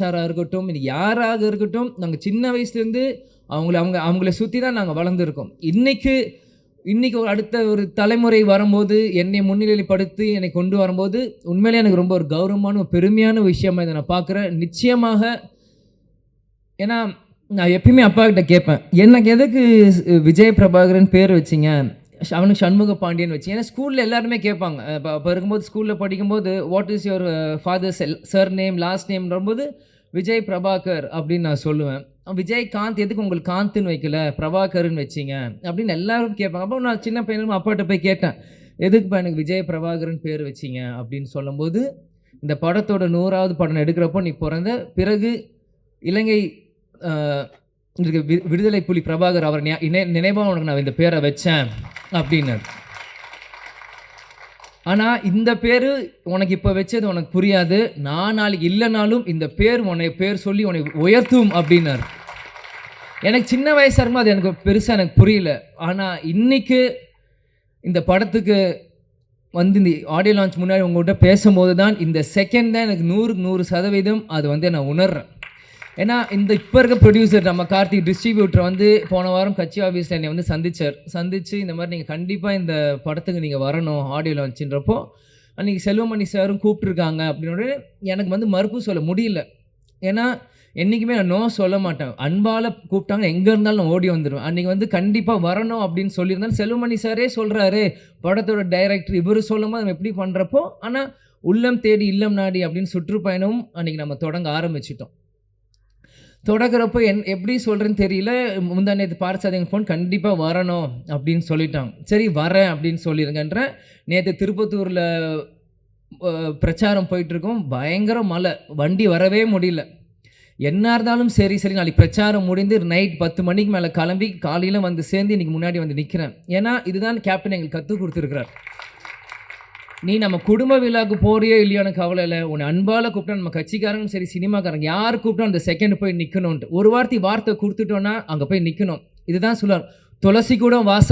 சாராக இருக்கட்டும் இது யாராக இருக்கட்டும் நாங்கள் சின்ன வயசுலேருந்து அவங்கள அவங்க அவங்கள சுற்றி தான் நாங்கள் வளர்ந்துருக்கோம். இன்றைக்கு இன்றைக்கி ஒரு அடுத்த ஒரு தலைமுறை வரும்போது என்னை முன்னிலைப்படுத்தி என்னை கொண்டு வரும்போது உண்மையிலே எனக்கு ரொம்ப ஒரு கௌரவமான ஒரு பெருமையான விஷயமா இதை நான் பார்க்குறேன். நிச்சயமாக ஏன்னா நான் எப்பயுமே அப்பா கிட்ட கேட்பேன் எனக்கு எதுக்கு விஜய் பிரபாகரன் பேர் வச்சிங்க? அவனுக்கு சண்முக பாண்டியன் வச்சு. ஏன்னா ஸ்கூலில் எல்லாருமே கேட்பாங்க. இப்போ அப்போ இருக்கும்போது ஸ்கூலில் படிக்கும்போது what is your father cell surname last நேம்ன்றபோது Vijay Prabhakar அப்படின்னு நான் சொல்லுவேன். விஜய் காந்த் எதுக்கு உங்களுக்கு காந்த்னு வைக்கல? பிரபாகர்னு வச்சிங்க. அப்படின்னு எல்லாரும் கேட்பாங்க. அப்போ நான் சின்ன பையனும் அப்பாட்ட போய் கேட்டேன். எதுக்குப்பா எனக்கு விஜய் பிரபாகர்னு பேர் வச்சிங்க? அப்படின்னு சொல்லும்போது இந்த படத்தோட நூறாவது படம் எடுக்கிறப்போ நீ பிறந்த பிறகு இலங்கை ஆஹ், வி- விடுதலை புலி பிரபாகர் அவர் நினை நினைவாக உனக்கு நான் இந்த பேரை வச்சேன் அப்படின்னு ஆனால் இந்த பேர் உனக்கு இப்போ வச்சது உனக்கு புரியாது. நான் நாளைக்கு இல்லைனாலும் இந்த பேர் உன்னை பேர் சொல்லி உன்னை உயர்த்தும் அப்படின்னாரு. எனக்கு சின்ன வயசாக இருக்கும்போது அது எனக்கு பெருசாக எனக்கு புரியல. ஆனால் இன்னைக்கு இந்த படத்துக்கு வந்து இந்த ஆடியோ லான்ச் முன்னாடி உங்கள்கிட்ட பேசும்போது தான் இந்த செகண்ட் தான் எனக்கு நூறுக்கு நூறு சதவீதம் அது வந்து நான் உணர்றேன். ஏன்னா இந்த இப்போ இருக்க ப்ரொடியூசர் நம்ம கார்த்திக் டிஸ்ட்ரிபியூட்டர் வந்து போன வாரம் கட்சி ஆஃபீஸில் என்னை வந்து சந்திச்சார். சந்தித்து இந்த மாதிரி நீங்கள் கண்டிப்பாக இந்த படத்துக்கு நீங்கள் வரணும் ஆடியோ லான்ச்சுன்றப்போ அன்றைக்கி செல்வமணி சாரும் கூப்பிட்ருக்காங்க அப்படின்னு எனக்கு வந்து மறுப்பு சொல்ல முடியல. ஏன்னா என்றைக்குமே நான் நோ சொல்ல மாட்டேன். அன்பால் கூப்பிட்டாங்க எங்கே இருந்தாலும் நான் ஓடி வந்துடுவேன் அன்றைக்கி வந்து கண்டிப்பாக வரணும் அப்படின்னு சொல்லியிருந்தாலும் செல்வமணி சாரே சொல்கிறாரு படத்தோட டைரக்டர் இவர் சொல்லும்போது நம்ம எப்படி பண்ணுறப்போ ஆனால் உள்ளம் தேடி இல்லம் நாடி அப்படின்னு சுற்றுப்பயணமும் அன்றைக்கி நம்ம தொடங்க ஆரம்பிச்சிட்டோம். தொடங்குறப்போ என் எப்படி சொல்கிறேன்னு தெரியல. முந்தா நேற்று பார்சாதிங்க ஃபோன் கண்டிப்பாக வரணும் அப்படின்னு சொல்லிட்டாங்க. சரி வரேன் அப்படின்னு சொல்லிருங்கன்றேன் நேற்று திருப்பத்தூரில் பிரச்சாரம் போயிட்டுருக்கோம். பயங்கர மழை. வண்டி வரவே முடியல. என்ன இருந்தாலும் சரி சரி நாளைக்கு பிரச்சாரம் முடிந்து நைட் பத்து மணிக்கு மேலே கிளம்பி காலையில் வந்து சேர்ந்து இன்றைக்கி முன்னாடி வந்து நிற்கிறேன் ஏன்னா இதுதான் கேப்டன் எங்களுக்கு கற்றுக் கொடுத்துருக்குறார். நீ நம்ம குடும்ப விழாக்கு போறியோ இல்லையோன்னு கவலை இல்லை. உன்னை அன்பால் கூப்பிட்டா நம்ம கட்சிக்காரங்க சரி சினிமாக்காரங்க யார் கூப்பிட்டா அந்த செகண்ட் போய் நிற்கணும்ன்ட்டு ஒரு வார்த்தை வார்த்தை கொடுத்துட்டோன்னா அங்கே போய் நிற்கணும் இதுதான் சொல்லுவார் துளசி கூட வாச